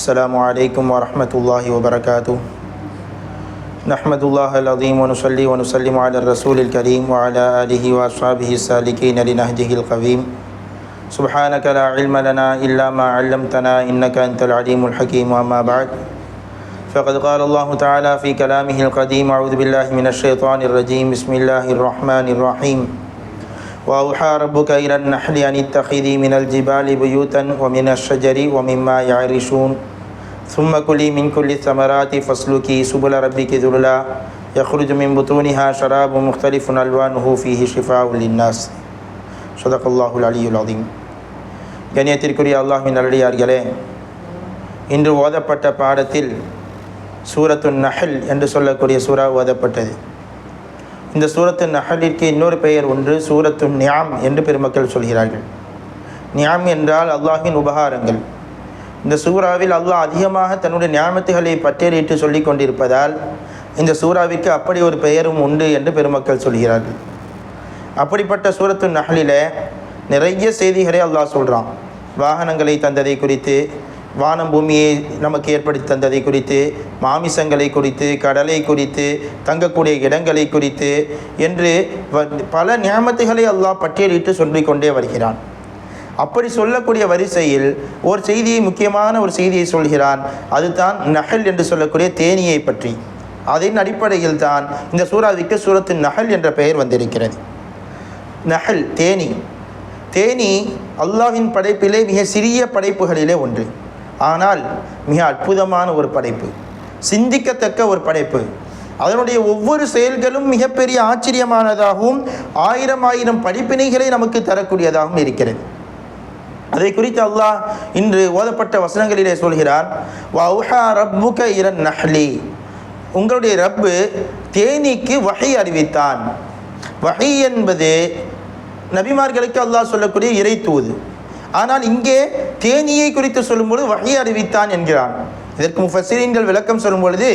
السلام عليكم ورحمة الله وبركاته. نحمد الله العظيم ونصلي ونسلم على الرسول الكريم وعلى آله وأصحابه السالكين لنهجه القويم سبحانك لا علم لنا إلا ما علمتنا إنك أنت العليم الحكيم وأما بعد. فقد قال الله تعالى في كلامه القديم أعوذ بالله من الشيطان الرجيم. بسم الله الرحمن الرحيم. وأوحى ربك إلى النحل أن اتخذي من الجبال بيوتا ومن الشجر ومما يعرشون. ثم كلي من كل الثمرات فاسلكي سبل ربك ذللا يخرج من بطونها شراب مختلف ألوانه فيه شفاء للناس صدق الله العلي العظيم கண்ணியத்திற்குரிய அல்லாஹின் நல்லடியார்களே இன்று ஓதப்பட்ட பாடத்தில் சூரத்து நஹல் என்று சொல்லக்கூடிய சூறா ஓதப்பட்டது இந்த சூரத்து நஹலிற்கு இன்னொரு பெயர் ஒன்று சூரத்து நியாம் என்று பெருமக்கள் சொல்கிறார்கள் நியாம் என்றால் அல்லாஹின் உபகாரங்கள் இந்த சூறாவில் அல்லாஹ் அதிகமாக தன்னுடைய ஞாபகத்துகளை பட்டியலிட்டு சொல்லி கொண்டிருப்பதால் இந்த சூறாவிற்கு அப்படி ஒரு பெயரும் உண்டு என்று பெருமக்கள் சொல்கிறார்கள். அப்படிப்பட்ட சூரத்து நகலில் நிறைய செய்திகளை அல்லாஹ் சொல்கிறான் வாகனங்களை தந்ததை குறித்து வானம் பூமியை நமக்கு ஏற்படுத்தி தந்ததை குறித்து மாமிசங்களை குறித்து கடலை குறித்து தங்கக்கூடிய இடங்களை குறித்து என்று வ- பல ஞாபகத்துகளை அல்லாஹ் பட்டியலிட்டு சொல்லிக்கொண்டே வருகிறான். அப்படி சொல்லக்கூடிய வரிசையில் ஒரு செய்தியை முக்கியமான ஒரு செய்தியை சொல்கிறான். அதுதான் நகல் என்று சொல்லக்கூடிய தேனியை பற்றி. அதன் அடிப்படையில் தான் இந்த சூறாவிற்கு சூரத்து நகல் என்ற பெயர் வந்திருக்கிறது. நகல் தேனி. தேனி அல்லாவின் படைப்பிலே மிக சிறிய படைப்புகளிலே ஒன்று. ஆனால் மிக அற்புதமான ஒரு படைப்பு. சிந்திக்கத்தக்க ஒரு படைப்பு. அதனுடைய ஒவ்வொரு செயல்களும் மிகப்பெரிய ஆச்சரியமானதாகவும் ஆயிரம் ஆயிரம் படிப்பினைகளை நமக்கு தரக்கூடியதாகவும் இருக்கிறது. அதை குறித்து அல்லாஹ் இன்று ஓதப்பட்ட வசனங்களிலே சொல்கிறார் வஹா ரப்புக இரன் நஹ்லி. உங்களுடைய ரப்பு தேனீக்கு வகை அறிவித்தான். வகை என்பது நபிமார்களுக்கு அல்லாஹ் சொல்லக்கூடிய இறை தூது. ஆனால் இங்கே தேனியை குறித்து சொல்லும்போது வகை அறிவித்தான் என்கிறான். இதற்கு முஃபசிரீன்கள் விளக்கம் சொல்லும் பொழுது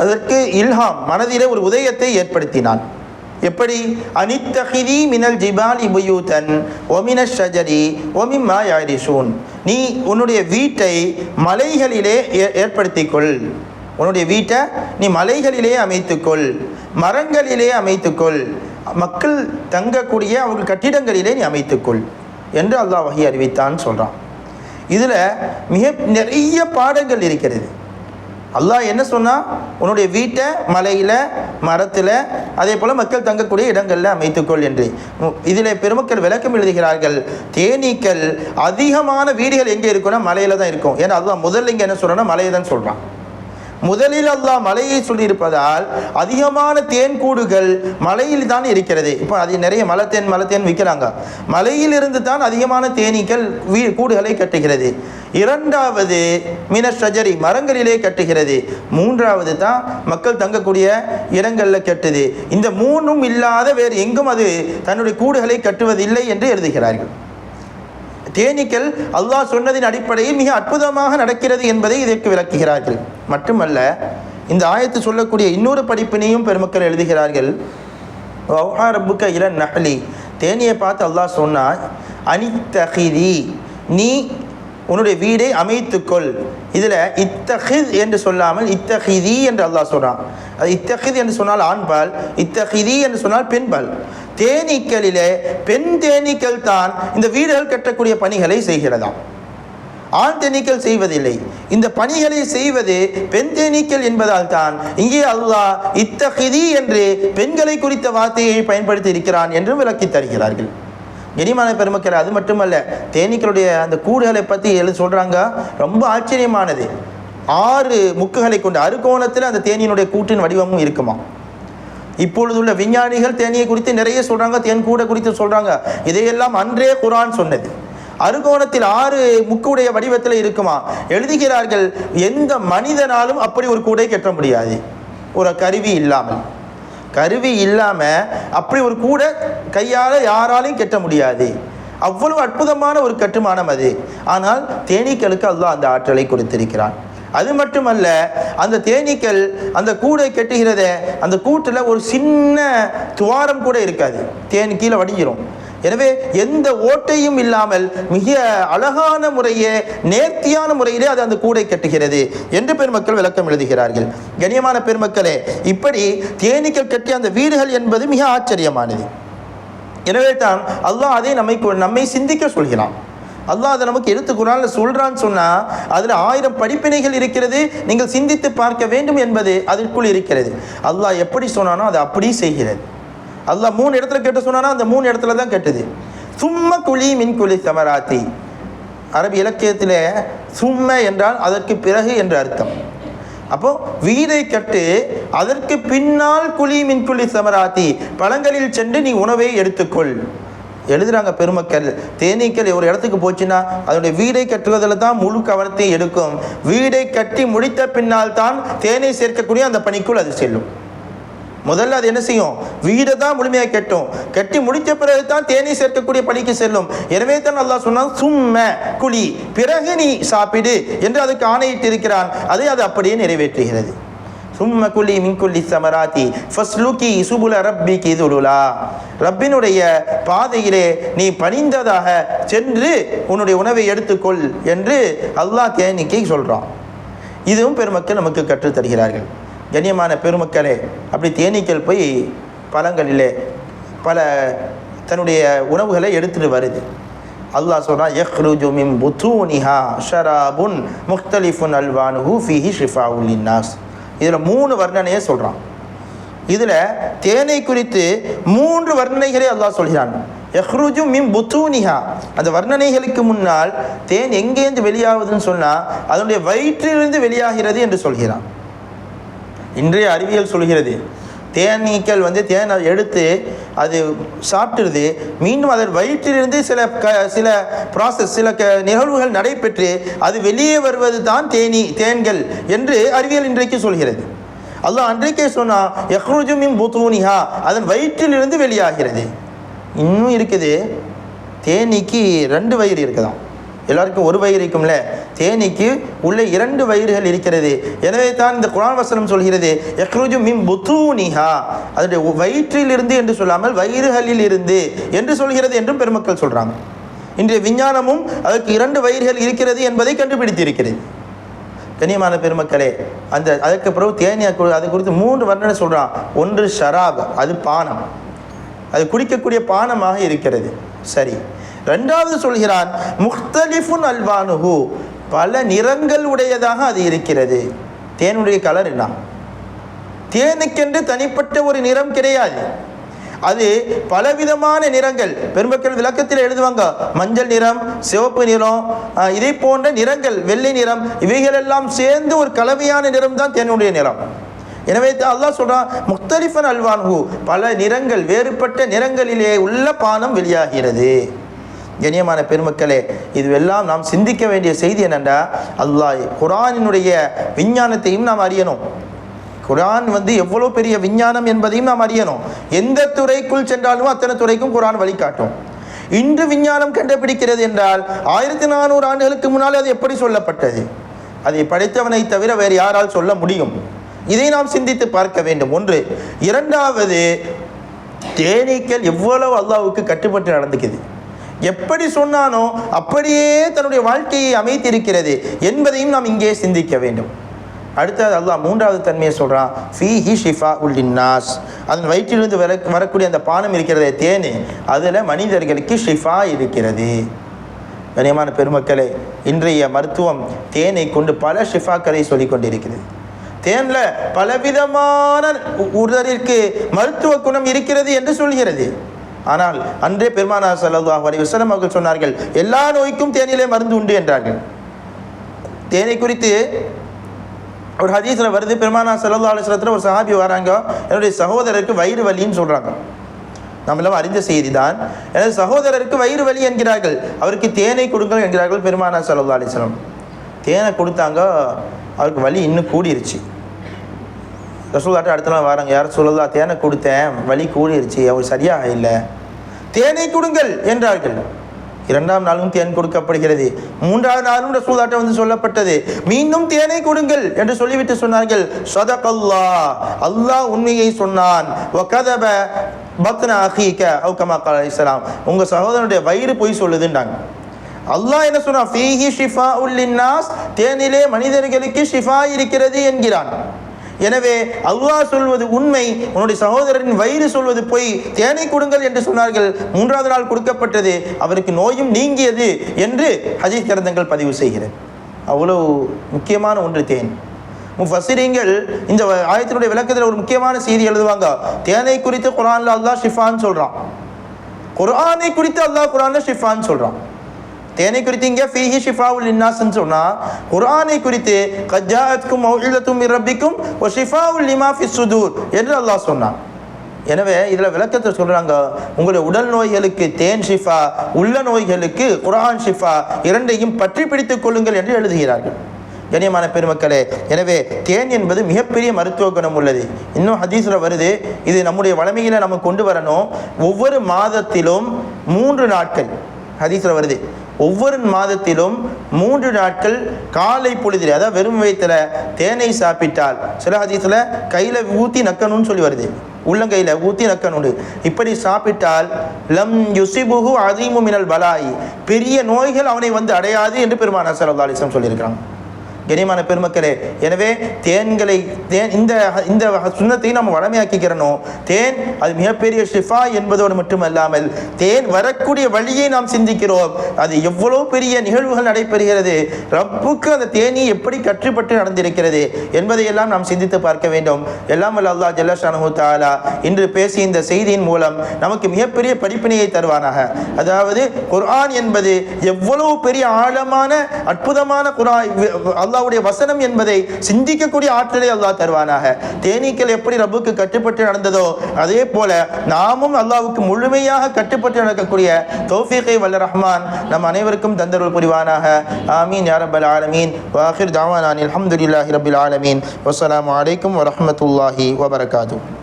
அதற்கு இல்ஹாம் மனதிலே ஒரு உதயத்தை ஏற்படுத்தினான். எப்படி? அனித்தஹிதி மினல் ஜிபால் இபுயூதன் ஒமின ஷஜரி ஒமிம்மா யாரிசூன். நீ உன்னுடைய வீட்டை மலைகளிலே ஏ- ஏற்படுத்திக்கொள். உன்னுடைய வீட்டை நீ மலைகளிலே அமைத்துக்கொள். மரங்களிலே அமைத்துக்கொள். மக்கள் தங்கக்கூடிய அவர்கள் கட்டிடங்களிலே நீ அமைத்துக்கொள் என்று அல்லாஹ் வகை அறிவித்தான் சொல்கிறான் இதில் மிக நிறைய பாடங்கள் இருக்கிறது. அல்லாஹ் என்ன சொன்னால் உன்னுடைய வீட்டை மலையில் மரத்தில் அதே போல் மக்கள் தங்கக்கூடிய இடங்களில் அமைத்துக்கொள் என்று. இதில் பெருமக்கள் விளக்கம் எழுதுகிறார்கள். தேனீக்கள் அதிகமான வீடுகள் எங்கே இருக்குன்னா மலையில் தான் இருக்கும். ஏன்னா அதுதான் முதல்ல இங்கே என்ன சொல்கிறோன்னா மலையை தான் சொல்கிறான் முதலில் அல்லாஹ் மலையை சொல்லியிருப்பதால் அதிகமான தேன் கூடுகள் மலையில் தான் இருக்கிறது. இப்போ அது நிறைய மலத்தேன் மலத்தேன் விற்கிறாங்க. மலையிலிருந்து தான் அதிகமான தேனீக்கள் வீ கூடுகளை கட்டுகிறது. இரண்டாவது மின ஷஜரி மரங்களிலே கட்டுகிறது. மூன்றாவது தான் மக்கள் தங்கக்கூடிய இடங்களில் கட்டுது. இந்த மூணும் இல்லாத வேறு எங்கும் அது தன்னுடைய கூடுகளை கட்டுவதில்லை என்று எழுதுகிறார்கள். தேனீக்கள் அல்லாஹ் சொன்னதின் அடிப்படையில் மிக அற்புதமாக நடக்கிறது என்பதை இதற்கு விளக்குகிறார்கள். மட்டுமல்ல இந்த ஆயத்து சொல்லக்கூடிய இன்னொரு படிப்பினையும் பெருமக்கள் எழுதுகிறார்கள். வௌஹா ரப்புக்க இல நஹ்லி. தேனியை பார்த்து அல்லாஹ் சொன்னால் அனித்தகிதி நீ உன்னுடைய வீடை அமைத்துக்கொள். இதில் இத்தஹித் என்று சொல்லாமல் இத்தஹிதி என்று அல்லாஹ் சொல்கிறான் அது இத்தஹித் என்று சொன்னால் ஆண்பால் இத்தஹிதி என்று சொன்னால் பெண்பால். தேனீக்களிலே பெண் தேனீக்கள் தான் இந்த வீடுகள் கட்டக்கூடிய பணிகளை செய்கிறதாம். ஆண் தேனீக்கள் செய்வதில்லை. இந்த பணிகளை செய்வது பெண் தேனீக்கள் என்பதால் தான் இங்கே அல்லாஹ் இத்தகிதி என்று பெண்களை குறித்த வார்த்தையை பயன்படுத்தி இருக்கிறான் என்றும் விளக்கி தருகிறார்கள். கனிமான பெருமக்கள் அது மட்டுமல்ல தேனீக்களுடைய அந்த கூடுகளை பற்றி எழுத சொல்கிறாங்க ரொம்ப ஆச்சரியமானது. ஆறு முக்குகளை கொண்டு அறுகோணத்தில் அந்த தேனியினுடைய கூட்டின் வடிவமும் இருக்குமா இப்பொழுது உள்ள விஞ்ஞானிகள் தேனியை குறித்து நிறைய சொல்கிறாங்க தேன் கூடை குறித்து சொல்கிறாங்க இதையெல்லாம் அன்றே குரான் சொன்னது. அருகோணத்தில் ஆறு முக்குடைய வடிவத்தில் இருக்குமா? எழுதுகிறார்கள் எந்த மனிதனாலும் அப்படி ஒரு கூடை கெட்ட முடியாது. ஒரு கருவி இல்லாமல். கருவி இல்லாமல் அப்படி ஒரு கூடை கையால் யாராலையும் கட்ட முடியாது. அவ்வளவு அற்புதமான ஒரு கட்டுமானம் அது. ஆனால் தேனீக்களுக்கு அல்லாஹ் அந்த ஆற்றலை கொடுத்திருக்கிறான். அது மட்டுமல்ல அந்த தேனீக்கள் அந்த கூடை கட்டுகிறத அந்த கூட்டில் ஒரு சின்ன துவாரம் கூட இருக்காது. தேன் கீழே வடிஞ்சிரும். எனவே எந்த ஓட்டையும் இல்லாமல் மிக அழகான முறையே நேர்த்தியான முறையிலே அது அந்த கூடை கட்டுகிறது என்று பெருமக்கள் விளக்கம் எழுதுகிறார்கள். கண்ணியமான பெருமக்களே இப்படி தேனீக்கள் கட்டிய அந்த வீடுகள் என்பது மிக ஆச்சரியமானது. எனவே தான் அல்லாஹ் அதை நம்மை நம்மை சிந்திக்க சொல்கிறான். அல்லாஹ் அதை நமக்கு எடுத்து குரான்ல சொல்றான்னு சொன்னா அதுல ஆயிரம் படிப்பினைகள் இருக்கிறது நீங்கள் சிந்தித்து பார்க்க வேண்டும் என்பது அதற்குள் இருக்கிறது. அல்லாஹ் எப்படி சொன்னானோ அதை அப்படி செய்கிறது அல்லாஹ் மூணு இடத்துல கேட்டு சொன்னானா அந்த மூணு இடத்துல தான் கெட்டுது. சும்ம குழி மின் குழி சமராத்தி. அரபி இலக்கியத்தில் சும்ம என்றால் அதற்கு பிறகு என்று அர்த்தம். அப்போ வீடை கட்டு அதற்கு பின்னால் குழி மின்குழி சமராத்தி. பழங்களில் சென்று நீ உணவை எடுத்துக்கொள். எழுதுகிறாங்க பெருமக்கள் தேனீக்கள் ஒரு இடத்துக்கு போச்சுன்னா அதனுடைய வீடை கட்டுவதில் தான் முழு கவனத்தை எடுக்கும். வீடை கட்டி முடித்த பின்னால் தான் தேனை சேர்க்கக்கூடிய அந்த பணிக்குள் அது செல்லும். முதல்ல அது என்ன செய்யும்? வீடை தான் முழுமையாக கட்டும். கட்டி முடித்த பிறகு தான் தேனீ சேர்க்கக்கூடிய பணிக்கு செல்லும். எனவே தான் நல்லா சொன்னால் சும்ம குழி பிறகு நீ சாப்பிடு என்று அதுக்கு ஆணையிட்டு இருக்கிறான் அதை அது அப்படியே நிறைவேற்றுகிறது. சும்ம குழி மின்குள்ளி சமராத்தி ஃபஸ்லுக்கி சுபுல ரப்பிக்கு துலுலா. ரப்பினுடைய பாதையிலே நீ பணிந்ததாக சென்று உன்னுடைய உணவை எடுத்துக்கொள் என்று அல்லாஹ் தேனிக்கை சொல்கிறான் இதுவும் பெருமக்கள் நமக்கு கற்றுத் தருகிறார்கள். கண்ணியமான பெருமக்களே அப்படி தேனீக்கள் போய் பழங்களிலே பல தன்னுடைய உணவுகளை எடுத்துட்டு வருது. அல்லாஹ் சொல்கிறான் யஹ்ருஜு மின் புத்தூனிஹா ஷராபுன் முக்தலிஃபுன் அல்வான் ஹூஃபி ஹி ஷிஃபா உல்லின்னாஸ் இதில் மூணு வர்ணனையை சொல்கிறான் இதில் தேனை குறித்து மூன்று வர்ணனைகளை அல்லாஹ் சொல்கிறான். எஹ்ருஜு மிம் புத்தூனிஹா. அந்த வர்ணனைகளுக்கு முன்னால் தேன் எங்கேருந்து வெளியாகுதுன்னு சொன்னால் அதனுடைய வயிற்றிலிருந்து வெளியாகிறது என்று சொல்கிறான். இன்றைய அறிவியல் சொல்கிறது. தேனீக்கள் வந்து தேனை எடுத்து அது சாப்பிட்டுருது. மீண்டும் அதன் வயிற்றிலிருந்து சில க சில ப்ராசஸ் சில க நிகழ்வுகள் நடைபெற்று அது வெளியே வருவது தான் தேனி தேன்கள் என்று அறிவியல் இன்றைக்கு சொல்கிறது. அல்லாஹ் அன்றைக்கே சொன்னால் யஹ்ருஜுமின் புத்தூனிஹா அதன் வயிற்றிலிருந்து வெளியாகிறது. இன்னும் இருக்குது. தேனீக்கு ரெண்டு வயிறு இருக்குதான் எல்லாருக்கும் ஒரு வயிறு இருக்கும்ல? தேனீக்கு உள்ள இரண்டு வயிறுகள் இருக்கிறது. எனவே தான் இந்த குரான் வசனம் சொல்கிறது எக்ரூஜு மிம் புத்தூனிஹா. அதனுடைய வயிற்றிலிருந்து என்று சொல்லாமல் வயிறுகளில் இருந்து என்று சொல்கிறது என்றும் பெருமக்கள் சொல்கிறாங்க இன்றைய விஞ்ஞானமும் அதற்கு இரண்டு வயிறுகள் இருக்கிறது என்பதை கண்டுபிடித்திருக்கிறது. கண்ணியமான பெருமக்களே அந்த அதற்கு பிறகு தேனியா அது குறித்து மூன்று வர்ணனை சொல்கிறான் ஒன்று ஷராப் அது பானம். அது குடிக்கக்கூடிய பானமாக இருக்கிறது. சரி. ரெண்டாவது சொல்கிறான் முக்தலிஃபுன் அல்வானுஹு. பல நிறங்கள் உடையதாக அது இருக்கிறது. தேனுடைய கலர் என்ன? தேனுக்கென்று தனிப்பட்ட ஒரு நிறம் கிடையாது. அது பலவிதமான நிறங்கள். பெருமக்கள் விளக்கத்தில் எழுதுவாங்க மஞ்சள் நிறம் சிவப்பு நிறம் இதை போன்ற நிறங்கள் வெள்ளை நிறம் இவைகளெல்லாம் சேர்ந்து ஒரு கலவையான நிறம் தான் தேனுடைய நிறம். எனவே தான் அல்லாஹ் சொல்றான் முக்தலிஃபன் பல நிறங்கள் வேறுபட்ட நிறங்களிலே உள்ள பானம் வெளியாகிறது. கண்ணியமான பெருமக்களே இதுவெல்லாம் நாம் சிந்திக்க வேண்டிய செய்தி என்னென்றா அல்லாஹ் குரானினுடைய விஞ்ஞானத்தையும் நாம் அறியணும். குரான் வந்து எவ்வளோ பெரிய விஞ்ஞானம் என்பதையும் நாம் அறியணும். எந்த துறைக்குள் சென்றாலும் அத்தனை துறைக்கும் குரான் வழிகாட்டும். இன்று விஞ்ஞானம் கண்டுபிடிக்கிறது என்றால் ஆயிரத்தி நானூறு ஆண்டுகளுக்கு முன்னால் அது எப்படி சொல்லப்பட்டது? அதை படைத்தவனை தவிர வேறு யாரால் சொல்ல முடியும்? இதை நாம் சிந்தித்து பார்க்க வேண்டும். ஒன்று இரண்டாவது தேனீக்கள் எவ்வளவு அல்லாவுக்கு கட்டுப்பட்டு நடந்துக்குது. எப்படி சொன்னானோ அப்படியே தன்னுடைய வாழ்க்கையை அமைத்திருக்கிறது என்பதையும் நாம் இங்கே சிந்திக்க வேண்டும். அடுத்தது அல்லாஹ் மூன்றாவது தன்மையை சொல்கிறான் ஃபீஹி ஷிஃபா உல்லின்னாஸ் அதன் வயிற்றிலிருந்து வர வரக்கூடிய அந்த பானம் இருக்கிறதே தேன் அதில் மனிதர்களுக்கு ஷிஃபா இருக்கிறது. கனியமான பெருமக்களே இன்றைய மருத்துவம் தேனை கொண்டு பல ஷிஃபாக்களை சொல்லிக் கொண்டிருக்கிறது. தேனில் பலவிதமான உடலிற்கு மருத்துவ குணம் இருக்கிறது என்று சொல்கிறது. ஆனால் அன்றே பெருமானார் ஸல்லல்லாஹு வரை வஸல்லம் அவர்கள் சொன்னார்கள் எல்லா நோய்க்கும் தேனிலே மருந்து உண்டு என்றார்கள். தேனை குறித்து ஒரு ஹதீஸில் வருது பெருமானா ஸல்லல்லாஹு அலைஹி ஒரு சஹாபி வராங்க என்னுடைய சகோதரருக்கு வயிறு வலின்னு சொல்கிறாங்க நம்மளும் அறிந்த செய்தி தான் எனது சகோதரருக்கு வயிறு வலி என்கிறார்கள் அவருக்கு தேனை கொடுங்கள் என்கிறார்கள் பெருமானா ஸல்லல்லாஹு அலைஹி தேனை கொடுத்தாங்க அவருக்கு வலி இன்னும் கூடிருச்சு. ரசூல்லாட்ட அடுத்த நாள் வராங்க. யார் சொல்லலாம் தேனை கொடுத்தேன். வலி கூடிருச்சு. அவர் சரியாக இல்லை. தேனை கொடுங்கள் என்றார்கள். இரண்டாம் நாளும் தேன் கொடுக்கப்படுகிறது. மூன்றாவது நாளும் ரசூலாட்ட வந்து சொல்லப்பட்டது. மீண்டும் தேனை கொடுங்கள் என்று சொல்லிவிட்டு சொன்னார்கள். சதகல்லா. அல்லாஹ் உண்மையை சொன்னான். வகதப பத்ன அஹீக. அவுகமா கால இஸ்லாம் உங்கள் சகோதரனுடைய வயிறு பொய் சொல்லுதுன்றாங்க. அல்லாஹ் என்ன சொன்னா ஃபீஹி ஷிஃபா உல்லின்னாஸ் தேனிலே மனிதர்களுக்கு ஷிஃபா இருக்கிறது என்கிறான். எனவே அல்லாஹ் சொல்வது உண்மை உன்னுடைய சகோதரரின் வயிறு சொல்வது பொய் தேனை கொடுங்கள் என்று சொன்னார்கள் மூன்றாவது நாள் கொடுக்கப்பட்டது அவருக்கு நோயும் நீங்கியது என்று ஹதீஸ் கிரந்தங்கள் பதிவு செய்கிறது. அவ்வளவு முக்கியமான ஒன்று தேன். முஃபசிரிங்கள் இந்த ஆயத்தினுடைய விளக்கத்தில் ஒரு முக்கியமான செய்தி எழுதுவாங்க தேனை குறித்து குரான்ல அல்லாஹ் ஷிஃபான்னு சொல்றான். குரானை குறித்து அல்லாஹ் குரான்ல ஷிஃபான்னு சொல்றான். தேனை குறித்து இங்கே ஃபீஹி ஷிஃபாவுல் இன்னாஸ்ன்னு சொன்னால் குரானை குறித்து கஜாத்துக்கும் மௌஹிலத்தும் மிர் ரப்பிக்கும் வ ஷிஃபாவுல் லிமா ஃபி சுதூர் என்று அல்லாஹ் சொன்னான். எனவே இதில் விளக்கத்தை சொல்கிறாங்க உங்களுடைய உடல் நோய்களுக்கு தேன் ஷிஃபா உள்ள நோய்களுக்கு குர்ஆன் ஷிஃபா இரண்டையும் பற்றி பிடித்துக் கொள்ளுங்கள் என்று எழுதுகிறார்கள். கண்ணியமான பெருமக்களே எனவே தேன் என்பது மிகப்பெரிய மருத்துவ குணம் உள்ளது. இன்னும் ஹதீஸில் வருது இது நம்முடைய வளமையில நம்ம கொண்டு வரணும். ஒவ்வொரு மாதத்திலும் மூன்று நாட்கள். ஹதீஸில் வருது ஒவ்வொரு மாதத்திலும் மூன்று நாட்கள் காலை பொழுதில் அதாவது வெறும் வயிற்றுல தேனை சாப்பிட்டால். சில ஹதீஸில் கையில் ஊற்றி நக்கணும்னு சொல்லி வருது. உள்ளங்கையில் ஊற்றி நக்கணுண்டு இப்படி சாப்பிட்டால் லம் யுசிபுகு அதீமு மினல் பலாய். பெரிய நோய்கள் அவனை வந்து அடையாது என்று பெருமான சரதாலிசம் சொல்லியிருக்கிறான் சொல்லியிருக்கிறாங்க கனியமான பெருமக்களே எனவே தேன்களை தேன் இந்த இந்த சுண்ணத்தை நம்ம வளமையாக்கிக்கிறணும் தேன் அது மிகப்பெரிய ஷிஃபா என்பதோடு மட்டுமல்லாமல் தேன் வரக்கூடிய வழியை நாம் சிந்திக்கிறோம். அது எவ்வளவு பெரிய நிகழ்வுகள் நடைபெறுகிறது. ரப்புக்கு அந்த தேனி எப்படி கற்றுப்பட்டு நடந்திருக்கிறது என்பதையெல்லாம் நாம் சிந்தித்து பார்க்க வேண்டும். எல்லாம் வல்ல அல்லா ஜல்லஷானு தாலா இன்று பேசிய இந்த செய்தியின் மூலம் நமக்கு மிகப்பெரிய படிப்பினையை தருவானாக. அதாவது குர்ஆன் என்பது எவ்வளவு பெரிய ஆழமான அற்புதமான குர்ஆன் அல்லாவுடைய வசனம் என்பதை சிந்திக்கக்கூடிய ஆற்றலை அல்லாஹ் தருவானாக. தேனீக்கள் எப்படி ரப்புக்கு கட்டுப்பட்டு நடந்ததோ அதே போல நாமும் அல்லாவுக்கு முழுமையாக கட்டுப்பட்டு நடக்கக்கூடிய தோஃபிகை வல்ல ரஹ்மான் நம் அனைவருக்கும் தந்தருள் புரிவானாக. ஆமீன் யாரபல் ஆலமீன். வாஹிர் தாவானான் அலமதுல்லாஹி ரபில் ஆலமீன். வசலாம் வலைக்கம் வரமத்துல்லாஹி வபரகாத்துஹு